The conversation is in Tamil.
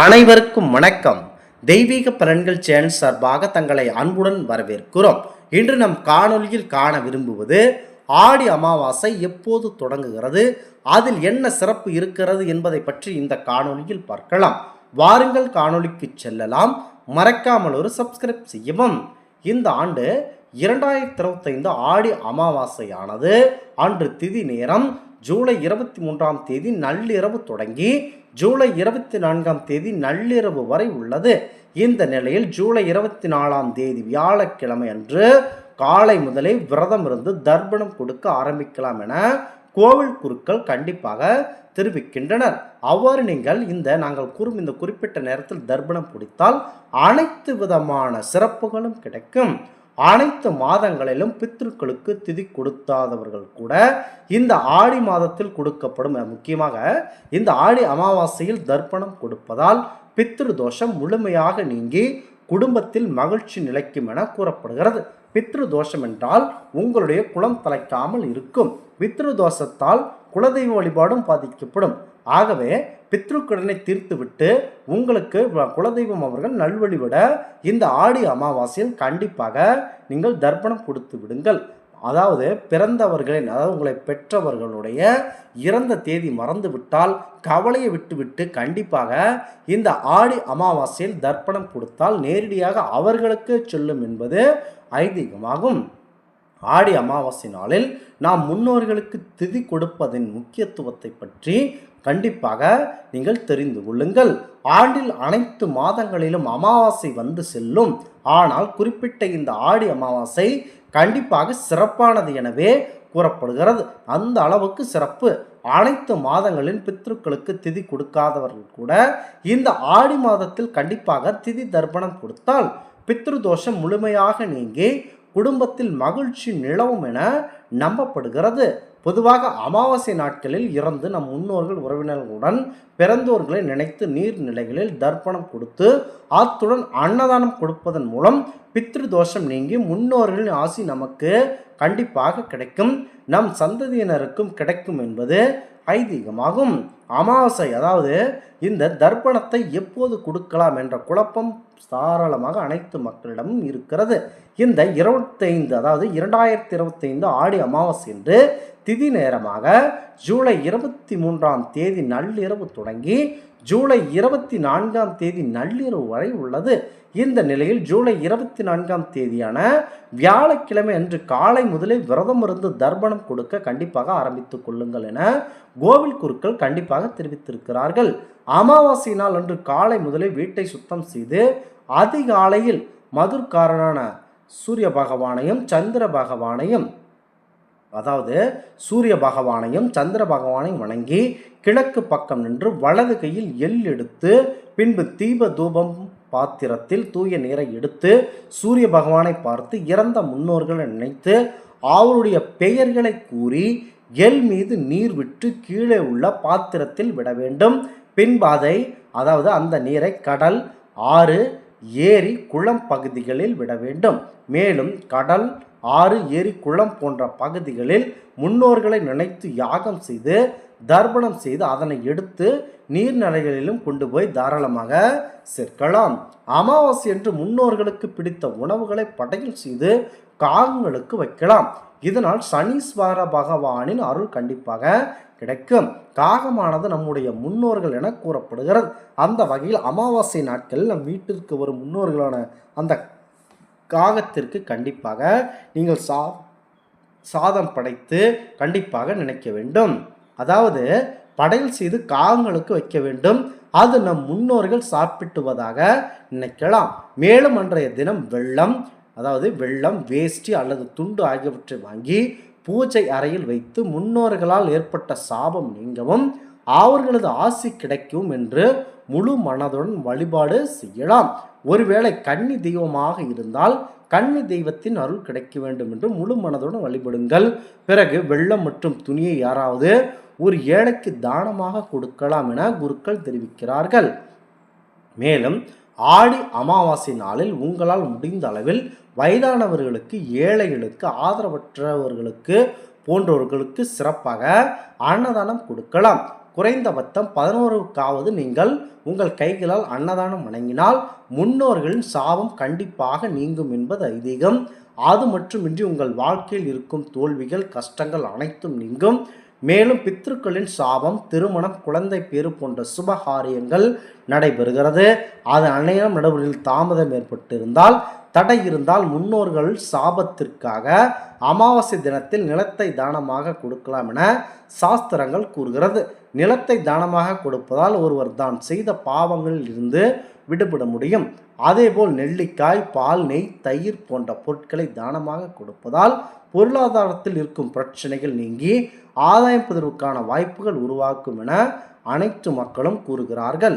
அனைவருக்கும் வணக்கம். தெய்வீக பலன்கள் சேனல் சார்பாக தங்களை அன்புடன் வரவேற்கிறோம். இன்று நம் காணொலியில் காண விரும்புவது ஆடி அமாவாசை எப்போது தொடங்குகிறது அதில் என்ன சிறப்பு இருக்கிறது என்பதை பற்றி இந்த காணொலியில் பார்க்கலாம். வாருங்கள் காணொலிக்கு செல்லலாம். மறக்காமல் ஒரு சப்ஸ்கிரைப் செய்யவும். இந்த ஆண்டு இரண்டாயிரத்தி இருபத்தைந்து ஆடி அமாவாசையானது. அன்று திதி நேரம் ஜூலை இருபத்தி மூன்றாம் தேதி நள்ளிரவு தொடங்கி ஜூலை இருபத்தி நான்காம் தேதி நள்ளிரவு வரை உள்ளது. இந்த நிலையில் ஜூலை இருபத்தி நாலாம் தேதி வியாழக்கிழமை அன்று காலை முதலே விரதம் இருந்து தர்ப்பணம் கொடுக்க ஆரம்பிக்கலாம் என கோவில் குருக்கள் கண்டிப்பாக தெரிவிக்கின்றனர். அவ்வாறு நீங்கள் இந்த நாங்கள் கூறும் இந்த குறிப்பிட்ட நேரத்தில் தர்ப்பணம் பிடித்தால் அனைத்து விதமான சிறப்புகளும் கிடைக்கும். அனைத்து மாதங்களிலும் பித்ருக்களுக்கு திதி கொடுத்தாதவர்கள் கூட இந்த ஆடி மாதத்தில் கொடுக்கப்படும். முக்கியமாக இந்த ஆடி அமாவாசையில் தர்ப்பணம் கொடுப்பதால் பித்ரு தோஷம் முழுமையாக நீங்கி குடும்பத்தில் மகிழ்ச்சி நிலைக்கும் என கூறப்படுகிறது. பித்ரு தோஷம் என்றால் உங்களுடைய குலம் தலைக்காமல் இருக்கும். பித்ரு தோஷத்தால் குலதெய்வ வழிபாடும் பாதிக்கப்படும். ஆகவே பித்ருக்கடனை தீர்த்துவிட்டு உங்களுக்கு குலதெய்வம் அவர்கள் நல்வழிவிட இந்த ஆடி அமாவாசையில் கண்டிப்பாக நீங்கள் தர்ப்பணம் கொடுத்து விடுங்கள். அதாவது பிறந்தவர்களின் அதாவது உங்களை பெற்றவர்களுடைய இறந்த தேதி மறந்து விட்டால் கவலையை விட்டுவிட்டு கண்டிப்பாக இந்த ஆடி அமாவாசையில் தர்ப்பணம் கொடுத்தால் நேரடியாக அவர்களுக்கு செல்லும் என்பது ஐதீகமாகும். ஆடி அமாவாசை நாளில் நாம் முன்னோர்களுக்கு திதி கொடுப்பதின் முக்கியத்துவத்தை பற்றி கண்டிப்பாக நீங்கள் தெரிந்து கொள்ளுங்கள். ஆண்டில் அனைத்து மாதங்களிலும் அமாவாசை வந்து செல்லும். ஆனால் குறிப்பிட்ட இந்த ஆடி அமாவாசை கண்டிப்பாக சிறப்பானது எனவே கூறப்படுகிறது. அந்த அளவுக்கு சிறப்பு. அனைத்து மாதங்களில் பித்ருக்களுக்கு திதி கொடுக்காதவர்கள் கூட இந்த ஆடி மாதத்தில் கண்டிப்பாக திதி தர்ப்பணம் கொடுத்தால் பித்ரு தோஷம் முழுமையாக நீங்கி குடும்பத்தில் மகிழ்ச்சி நிலவும் என நம்பப்படுகிறது. பொதுவாக அமாவாசை நாட்களில் இறந்து நம் முன்னோர்கள் உறவினர்களுடன் பிறந்தோர்களை நினைத்து நீர்நிலைகளில் தர்ப்பணம் கொடுத்து அத்துடன் அன்னதானம் கொடுப்பதன் மூலம் பித்ரு தோஷம் நீங்கி முன்னோர்களின் ஆசி நமக்கு கண்டிப்பாக கிடைக்கும். நம் சந்ததியினருக்கும் கிடைக்கும் என்பது ஐதீகமாகும். அமாவாசை அதாவது இந்த தர்ப்பணத்தை எப்போது கொடுக்கலாம் என்ற குழப்பம் தாராளமாக அனைத்து மக்களிடமும் இருக்கிறது. இந்த இருபத்தைந்து அதாவது இரண்டாயிரத்தி இருபத்தைந்து ஆடி அமாவாசை என்று திதி நேரமாக ஜூலை இருபத்தி மூன்றாம் தேதி நள்ளிரவு தொடங்கி ஜூலை இருபத்தி நான்காம் தேதி நள்ளிரவு வரை உள்ளது. இந்த நிலையில் ஜூலை இருபத்தி நான்காம் தேதியான வியாழக்கிழமை அன்று காலை முதலே விரதம் இருந்து தர்ப்பணம் கொடுக்க கண்டிப்பாக ஆரம்பித்துக் கொள்ளுங்கள் என கோவில் குருக்கள் கண்டிப்பாக தெரிவித்திருக்கிறார்கள். அமாவாசை நாள் அன்று காலை முதலே வீட்டை சுத்தம் செய்து அதிகாலையில் மதுர்காரனான சூரிய பகவானையும் சந்திர பகவானையும் அதாவது சூரிய பகவானையும் சந்திர பகவானையும் வணங்கி கிழக்கு பக்கம் நின்று வலது கையில் எள் எடுத்து பின்பு தீப தூபம் பாத்திரத்தில் தூய நீரை எடுத்து சூரிய பகவானை பார்த்து இறந்த முன்னோர்களை நினைத்து அவருடைய பெயர்களை கூறி எள் மீது நீர் விட்டு கீழே உள்ள பாத்திரத்தில் விட வேண்டும். பின்பு அதை அதாவது அந்த நீரை கடல் ஆறு ஏரி குளம் பகுதிகளில் விட வேண்டும். மேலும் கடல் ஆறு ஏரி குளம் போன்ற பகுதிகளில் முன்னோர்களை நினைத்து யாகம் செய்து தர்ப்பணம் செய்து அதனை எடுத்து நீர்நிலைகளிலும் கொண்டு போய் தாராளமாக சேர்க்கலாம். அமாவாசை என்று முன்னோர்களுக்கு பிடித்த உணவுகளை படையல் செய்து காகங்களுக்கு வைக்கலாம். இதனால் சனீஸ்வர பகவானின் அருள் கண்டிப்பாக கிடைக்கும். காகமானது நம்முடைய முன்னோர்கள் என கூறப்படுகிறது. அந்த வகையில் அமாவாசை நாட்களில் நம் வீட்டிற்கு வரும் முன்னோர்களான அந்த காகத்திற்கு கண்டிப்பாக நீங்கள் சா சாதம் படைத்து கண்டிப்பாக நினைக்க வேண்டும். அதாவது படையல் செய்து காகங்களுக்கு வைக்க வேண்டும். அது நம் முன்னோர்கள் சாப்பிட்டுவதாக நினைக்கலாம். மேலும் அன்றைய தினம் வெள்ளம் அதாவது வெள்ளம் வேஷ்டி அல்லது துண்டு ஆகியவற்றை வாங்கி பூஜை அறையில் வைத்து முன்னோர்களால் ஏற்பட்ட சாபம் நீங்கவும் அவர்களது ஆசி கிடைக்கும் என்று முழு மனதுடன் வழிபாடு செய்யலாம். ஒருவேளை கன்னி தெய்வமாக இருந்தால் கன்னி தெய்வத்தின் அருள் கிடைக்க வேண்டும் என்று முழு மனதுடன் வழிபடுங்கள். பிறகு வெள்ளம் மற்றும் துணியை யாராவது ஒரு ஏழைக்கு தானமாக கொடுக்கலாம் என குருக்கள் தெரிவிக்கிறார்கள். மேலும் ஆடி அமாவாசை நாளில் உங்களால் முடிந்த அளவில் வயதானவர்களுக்கு ஏழைகளுக்கு ஆதரவற்றவர்களுக்கு போன்றவர்களுக்கு சிறப்பாக அன்னதானம் கொடுக்கலாம். குறைந்தபட்சம் பதினோருக்காவது நீங்கள் உங்கள் கைகளால் அன்னதானம் வழங்கினால் முன்னோர்களின் சாபம் கண்டிப்பாக நீங்கும் என்பது ஐதீகம். அது மட்டுமின்றி உங்கள் வாழ்க்கையில் இருக்கும் தோல்விகள் கஷ்டங்கள் அனைத்தும் நீங்கும். மேலும் பித்ருக்களின் சாபம் திருமணம் குழந்தை பேறு போன்ற சுபகாரியங்கள் நடைபெறுகிறது. அது அநேகம் நடைமுறையில் தாமதம் ஏற்பட்டிருந்தால் தடை இருந்தால் முன்னோர்கள் சாபத்திற்காக அமாவாசை தினத்தில் நிலத்தை தானமாக கொடுக்கலாம் என சாஸ்திரங்கள் கூறுகிறது. நிலத்தை தானமாக கொடுப்பதால் ஒருவர் தான் செய்த பாவங்களில் இருந்து விடுபட முடியும். அதேபோல் நெல்லிக்காய் பால் நெய் தயிர் போன்ற பொருட்களை தானமாக கொடுப்பதால் பொருளாதாரத்தில் இருக்கும் பிரச்சனைகள் நீங்கி ஆதாயம் பெறுவதற்கான வாய்ப்புகள் உருவாக்கும் என அனைத்து மக்களும் கூறுகிறார்கள்.